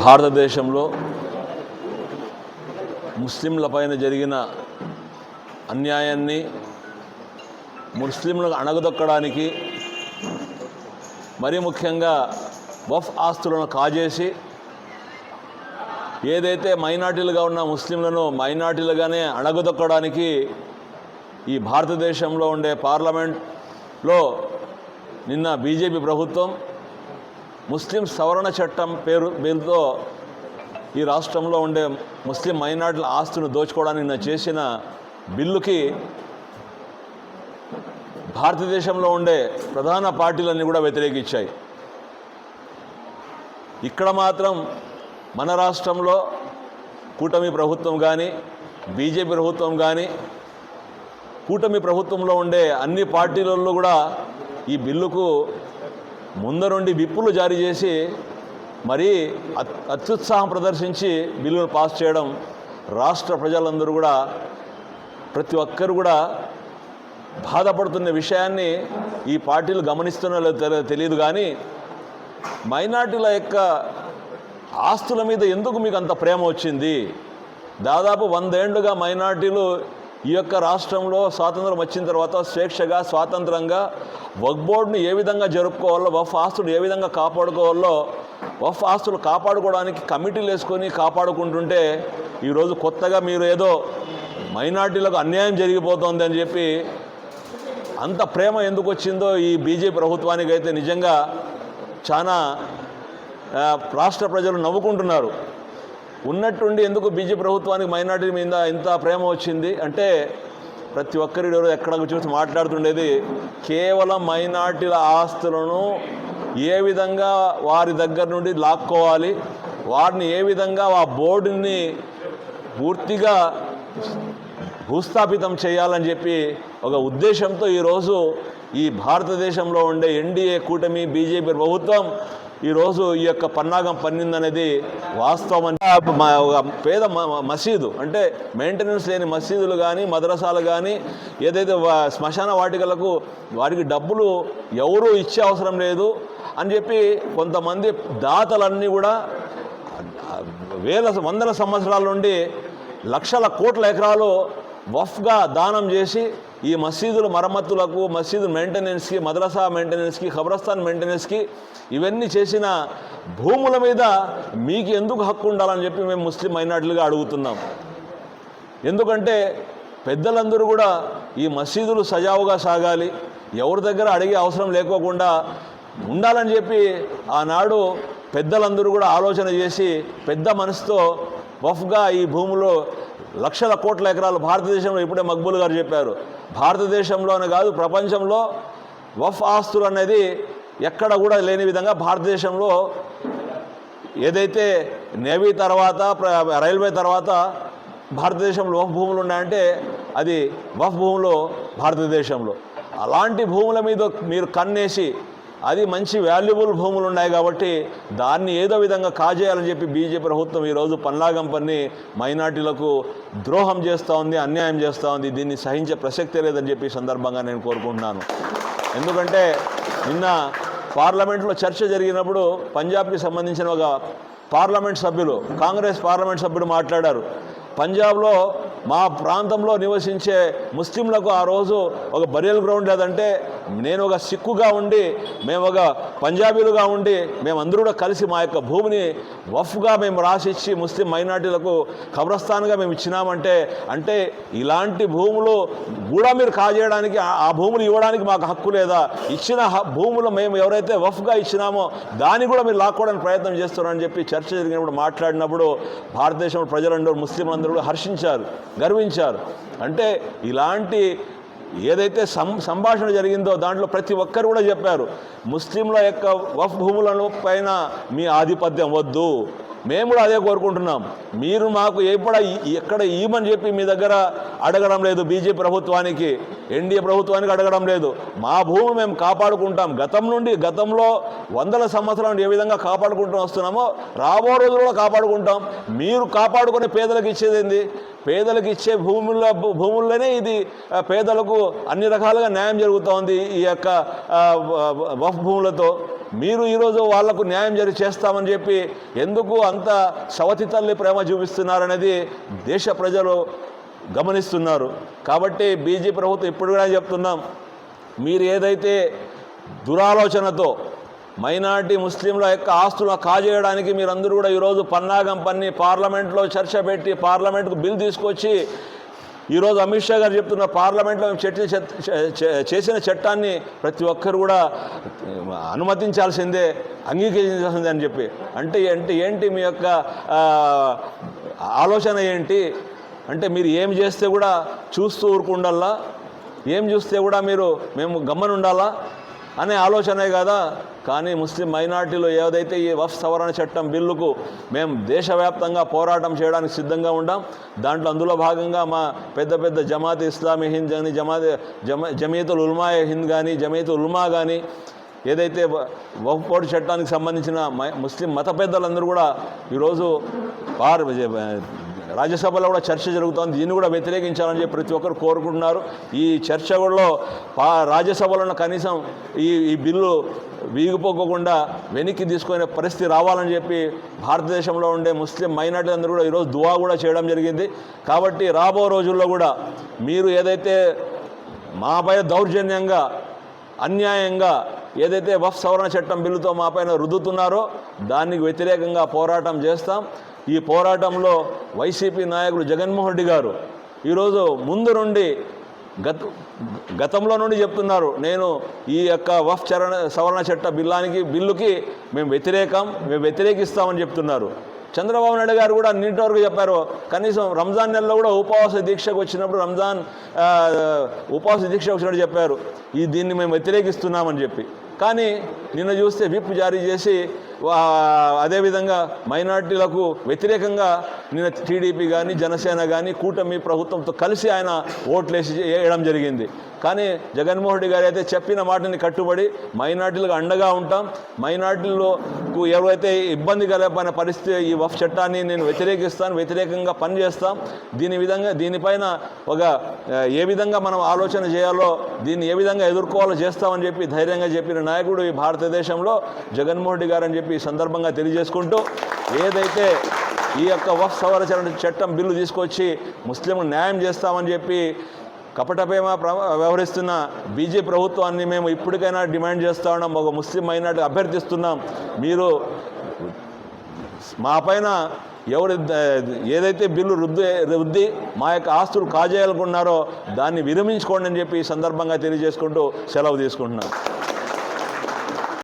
భారతదేశంలో ముస్లింల పైన జరిగిన అన్యాయాన్ని ముస్లింలను అణగదొక్కడానికి మరీ ముఖ్యంగా వఫ్ ఆస్తులను కాజేసి ఏదైతే మైనార్టీలుగా ఉన్న ముస్లింలను మైనార్టీలుగానే అణగదొక్కడానికి ఈ భారతదేశంలో ఉండే పార్లమెంట్లో నిన్న బీజేపీ ప్రభుత్వం ముస్లిం సవరణ చట్టం పేరు పేరుతో ఈ రాష్ట్రంలో ఉండే ముస్లిం మైనార్టీల ఆస్తును దోచుకోవడానికి నేను చేసిన బిల్లుకి భారతదేశంలో ఉండే ప్రధాన పార్టీలన్నీ కూడా వ్యతిరేకించాయి. ఇక్కడ మాత్రం మన రాష్ట్రంలో కూటమి ప్రభుత్వం కానీ బీజేపీ ప్రభుత్వం కానీ కూటమి ప్రభుత్వంలో ఉండే అన్ని పార్టీలలో కూడా ఈ బిల్లుకు ముందరుండి విప్పులు జారీ చేసి మరీ అత్ అత్యుత్సాహం ప్రదర్శించి బిల్లును పాస్ చేయడం రాష్ట్ర ప్రజలందరూ కూడా ప్రతి ఒక్కరు కూడా బాధపడుతున్న విషయాన్ని ఈ పార్టీలు గమనిస్తున్నా తెలియదు కానీ మైనార్టీల యొక్క ఆస్తుల మీద ఎందుకు మీకు అంత ప్రేమ వచ్చింది? దాదాపు వందేండ్లుగా మైనార్టీలు ఈ యొక్క రాష్ట్రంలో స్వాతంత్రం వచ్చిన తర్వాత స్వేచ్ఛగా స్వాతంత్రంగా వక్ బోర్డును ఏ విధంగా జరుపుకోవాలో వఫ్ ఆస్తులు ఏ విధంగా కాపాడుకోవాలో వఫ్ ఆస్తులు కాపాడుకోవడానికి కమిటీలు వేసుకొని కాపాడుకుంటుంటే ఈరోజు కొత్తగా మీరు ఏదో మైనార్టీలకు అన్యాయం జరిగిపోతుంది అని చెప్పి అంత ప్రేమ ఎందుకు వచ్చిందో ఈ బీజేపీ ప్రభుత్వానికి అయితే నిజంగా చాలా రాష్ట్ర ప్రజలు నవ్వుకుంటున్నారు. ఉన్నట్టుండి ఎందుకు బీజే ప్రభుత్వానికి మైనార్టీ మీద ఇంత ప్రేమ వచ్చింది? అంటే ప్రతి ఒక్కరి ఎక్కడ చూసి మాట్లాడుతుండేది కేవలం మైనార్టీల ఆస్తులను ఏ విధంగా వారి దగ్గర నుండి లాక్కోవాలి వారిని ఏ విధంగా ఆ బోర్డుని పూర్తిగా భూస్థాపితం చేయాలని చెప్పి ఒక ఉద్దేశంతో ఈరోజు ఈ భారతదేశంలో ఉండే ఎన్డీఏ కూటమి బీజేపీ ప్రభుత్వం ఈరోజు ఈ యొక్క పన్నాగం పన్నిందనేది వాస్తవం అంటే ఒక పేద మ- మసీదు అంటే మెయింటెనెన్స్ లేని మసీదులు కానీ మద్రసాలు కానీ ఏదైతే శ్మశాన వాటికలకు వారికి డబ్బులు ఎవరూ ఇచ్చే అవసరం లేదు అని చెప్పి కొంతమంది దాతలన్నీ కూడా వేల వందల సంవత్సరాల నుండి లక్షల కోట్ల ఎకరాలు వఫ్గా దానం చేసి ఈ మసీదుల మరమ్మతులకు మసీదు మెయింటెనెన్స్కి మద్రసా మెయింటెనెన్స్కి ఖబరస్థాన్ మెయింటెనెన్స్కి ఇవన్నీ చేసిన భూముల మీద మీకు ఎందుకు హక్కు ఉండాలని చెప్పి మేము ముస్లిం మైనార్టీలుగా అడుగుతున్నాం. ఎందుకంటే పెద్దలందరూ కూడా ఈ మసీదులు సజావుగా సాగాలి ఎవరి దగ్గర అడిగే అవసరం లేకోకుండా ఉండాలని చెప్పి ఆనాడు పెద్దలందరూ కూడా ఆలోచన చేసి పెద్ద మనసుతో వఫ్గా ఈ భూములో లక్షల కోట్ల ఎకరాలు భారతదేశంలో ఇప్పుడే మక్బూల్ గారు చెప్పారు. భారతదేశంలోనే కాదు ప్రపంచంలో వఫ్ ఆస్తులు అనేది ఎక్కడ కూడా లేని విధంగా భారతదేశంలో ఏదైతే నేవీ తర్వాత రైల్వే తర్వాత భారతదేశంలో వఫ్ భూములు ఉన్నాయంటే అది వఫ్ భూములు భారతదేశంలో. అలాంటి భూముల మీద మీరు కన్నేసి అది మంచి వాల్యుబుల్ భూములు ఉన్నాయి కాబట్టి దాన్ని ఏదో విధంగా కాజేయాలని చెప్పి బీజేపీ ప్రభుత్వం ఈరోజు పన్నాగం పన్ని మైనార్టీలకు ద్రోహం చేస్తూ ఉంది అన్యాయం చేస్తూ ఉంది. దీన్ని సహించే ప్రసక్తే లేదని చెప్పి సందర్భంగా నేను కోరుకుంటున్నాను. ఎందుకంటే నిన్న పార్లమెంట్లో చర్చ జరిగినప్పుడు పంజాబ్కి సంబంధించిన ఒక పార్లమెంట్ సభ్యులు కాంగ్రెస్ పార్లమెంట్ సభ్యుడు మాట్లాడారు. పంజాబ్లో మా ప్రాంతంలో నివసించే ముస్లింలకు ఆ రోజు ఒక బరియల్ గ్రౌండ్ లేదంటే నేను ఒక సిక్కుగా ఉండి మేము ఒక పంజాబీలుగా ఉండి మేమందరూ కూడా కలిసి మా యొక్క భూమిని వఫ్గా మేము రాసిచ్చి ముస్లిం మైనార్టీలకు కబ్రస్థాన్గా మేము ఇచ్చినామంటే అంటే ఇలాంటి భూములు కూడా మీరు కాజేయడానికి ఆ- భూములు ఇవ్వడానికి మాకు హక్కు లేదా? ఇచ్చిన హ- భూములు మేము ఎవరైతే వఫ్గా ఇచ్చినామో దాన్ని కూడా మీరు లాక్కోవడానికి ప్రయత్నం చేస్తున్నారని చెప్పి చర్చ జరిగినప్పుడు మాట్లాడినప్పుడు భారతదేశంలో ప్రజలందరూ ముస్లింలందరూ హర్షించారు గర్వించారు. అంటే ఇలాంటి ఏదైతే సం సంభాషణ జరిగిందో దాంట్లో ప్రతి ఒక్కరు కూడా చెప్పారు. ముస్లింల యొక్క వఫ్ భూములను పైన మీ ఆధిపత్యం వద్దు. మేము కూడా అదే కోరుకుంటున్నాం. మీరు మాకు ఎప్పుడు ఎక్కడ ఇవ్వమని చెప్పి మీ దగ్గర అడగడం లేదు బీజేపీ ప్రభుత్వానికి ఎన్డీఏ ప్రభుత్వానికి అడగడం లేదు. మా భూమి మేము కాపాడుకుంటాం. గతం నుండి గతంలో వందల సంవత్సరాల నుండి ఏ విధంగా కాపాడుకుంటూ వస్తున్నామో రాబో రోజుల్లో కాపాడుకుంటాం. మీరు కాపాడుకుని పేదలకు ఇచ్చేది ఏంది? పేదలకు ఇచ్చే భూముల్లో భూముల్లోనే ఇది పేదలకు అన్ని రకాలుగా న్యాయం జరుగుతోంది ఈ యొక్క వఫ్ భూములతో. మీరు ఈరోజు వాళ్ళకు న్యాయం జరి చేస్తామని చెప్పి ఎందుకు అంత సవతి తల్లి ప్రేమ చూపిస్తున్నారనేది దేశ ప్రజలు గమనిస్తున్నారు. కాబట్టి బీజేపీ ప్రభుత్వం ఇప్పుడు కూడా చెప్తున్నాం మీరు ఏదైతే దురాలోచనతో మైనార్టీ ముస్లింల యొక్క ఆస్తులను కాజేయడానికి మీరందరూ కూడా ఈరోజు పన్నాగం పన్ని పార్లమెంట్లో చర్చ పెట్టి పార్లమెంట్కు బిల్ తీసుకొచ్చి ఈరోజు అమిత్ షా గారు చెప్తున్న పార్లమెంట్లో మేము చట్ట చే- చేసిన చట్టాన్ని ప్రతి ఒక్కరు కూడా అనుమతించాల్సిందే అంగీకరించాల్సిందే అని చెప్పి. అంటే అంటే ఏంటి మీ యొక్క ఆలోచన ఏంటి? అంటే మీరు ఏం చేస్తే కూడా చూస్తూ ఊరుకుండల్లా ఏం చూస్తే కూడా మీరు మేము గమ్మనుండాలా? అనే ఆలోచనే కదా. కానీ ముస్లిం మైనార్టీలో ఏదైతే ఈ వఫ్ సవరణ చట్టం బిల్లుకు మేము దేశవ్యాప్తంగా పోరాటం చేయడానికి సిద్ధంగా ఉండాం దాంట్లో అందులో భాగంగా మా పెద్ద పెద్ద జమాత్ ఇస్లామీ హింద్ కానీ జమాత్ జమ జమీతుల్ ఉల్మా హింద్ కానీ జమీత్ ఉల్మా కానీ ఏదైతే వ- బోర్డు చట్టానికి సంబంధించిన మ- ముస్లిం మత పెద్దలందరూ కూడా ఈరోజు పార్ రాజ్యసభలో కూడా చర్చ జరుగుతోంది. దీన్ని కూడా వ్యతిరేకించాలని చెప్పి ప్రతి ఒక్కరు కోరుకుంటున్నారు. ఈ చర్చలో పా రాజ్యసభలో కనీసం ఈ ఈ బిల్లు వీగిపోకుండా వెనక్కి తీసుకునే పరిస్థితి రావాలని చెప్పి భారతదేశంలో ఉండే ముస్లిం మైనార్టీ అందరూ కూడా ఈరోజు దువా కూడా చేయడం జరిగింది. కాబట్టి రాబో రోజుల్లో కూడా మీరు ఏదైతే మాపై దౌర్జన్యంగా అన్యాయంగా ఏదైతే వఫ్ సవరణ చట్టం బిల్లుతో మాపైన రుద్దుతున్నారో దానికి వ్యతిరేకంగా పోరాటం చేస్తాం. ఈ పోరాటంలో వైసీపీ నాయకుడు జగన్మోహన్ రెడ్డి గారు ఈరోజు ముందు నుండి గత గతంలో నుండి చెప్తున్నారు నేను ఈ యొక్క వఫ్ చరణ సవరణ చట్ట బిల్లానికి బిల్లుకి మేము వ్యతిరేకం మేము వ్యతిరేకిస్తామని చెప్తున్నారు. చంద్రబాబు నాయుడు గారు కూడా నిన్నటి వరకు చెప్పారు కనీసం రంజాన్ నెలలో కూడా ఉపవాస దీక్షకు వచ్చినప్పుడు రంజాన్ ఉపవాస దీక్ష వచ్చినట్టు చెప్పారు. ఈ దీన్ని మేము వ్యతిరేకిస్తున్నామని చెప్పి. కానీ నిన్న చూస్తే విప్ జారీ చేసి అదేవిధంగా మైనార్టీలకు వ్యతిరేకంగా నిన్న టీడీపీ కానీ జనసేన కానీ కూటమి ప్రభుత్వంతో కలిసి ఆయన ఓట్లేసి వేయడం జరిగింది. కానీ జగన్మోహన్ రెడ్డి గారు అయితే చెప్పిన మాటని కట్టుబడి మైనార్టీలకు అండగా ఉంటాం. మైనార్టీలకు ఎవరైతే ఇబ్బంది కలగమైన పరిస్థితి ఈ వఫ్ చట్టాన్ని నేను వ్యతిరేకిస్తాను వ్యతిరేకంగా పనిచేస్తాం. దీని విధంగా దీనిపైన ఒక ఏ విధంగా మనం ఆలోచన చేయాలో దీన్ని ఏ విధంగా ఎదుర్కోవాలో చేస్తామని చెప్పి ధైర్యంగా చెప్పిన నాయకుడు ఈ భారతదేశంలో జగన్మోహన్ రెడ్డి గారు అని చెప్పి ఈ సందర్భంగా తెలియజేసుకుంటూ ఏదైతే ఈ యొక్క వఫ్ సవరణ చట్టం బిల్లు తీసుకొచ్చి ముస్లింలు న్యాయం చేస్తామని చెప్పి కపటపేమ ప్ర వ్యవహరిస్తున్న బీజేపీ ప్రభుత్వాన్ని మేము ఇప్పటికైనా డిమాండ్ చేస్తా ఉన్నాం ఒక ముస్లిం మైనార్టీ అభ్యర్థిస్తున్నాం. మీరు మా పైన ఎవరు ఏదైతే బిల్లు రుద్ది రుద్ది మా యొక్క ఆస్తులు కాజేయాలనుకున్నారో దాన్ని విరమించుకోండి అని చెప్పి ఈ సందర్భంగా తెలియజేసుకుంటూ సెలవు తీసుకుంటున్నాను.